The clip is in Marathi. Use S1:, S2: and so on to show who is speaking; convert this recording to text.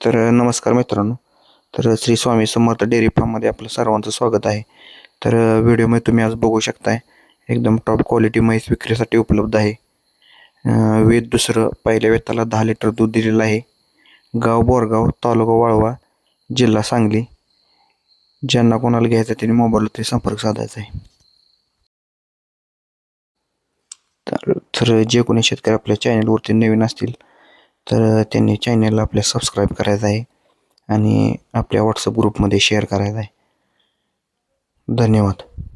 S1: तर नमस्कार मित्रांनो. तर श्री स्वामी समर्थ डेअरी फार्ममध्ये आपलं सर्वांचं स्वागत आहे. तर व्हिडिओमध्ये तुम्ही आज बघू शकताय एकदम टॉप क्वालिटी म्हैस विक्रीसाठी उपलब्ध आहे. वेद दुसरं पहिल्या वेताला दहा लिटर दूध दिलेलं आहे. गाव बोरगाव तालुका वाळवा जिल्हा सांगली. ज्यांना कोणाला घ्यायचं त्यांनी मोबाईलवरती संपर्क साधायचा आहे. तर तर जे कोणी शेतकरी आपल्या चॅनलवरती नवीन असतील तर त्यांनी चॅनलला आपल्या सबस्क्राईब करायचं आहे आणि आपल्या व्हॉट्सअप ग्रुपमध्ये शेअर करायचं आहे. धन्यवाद.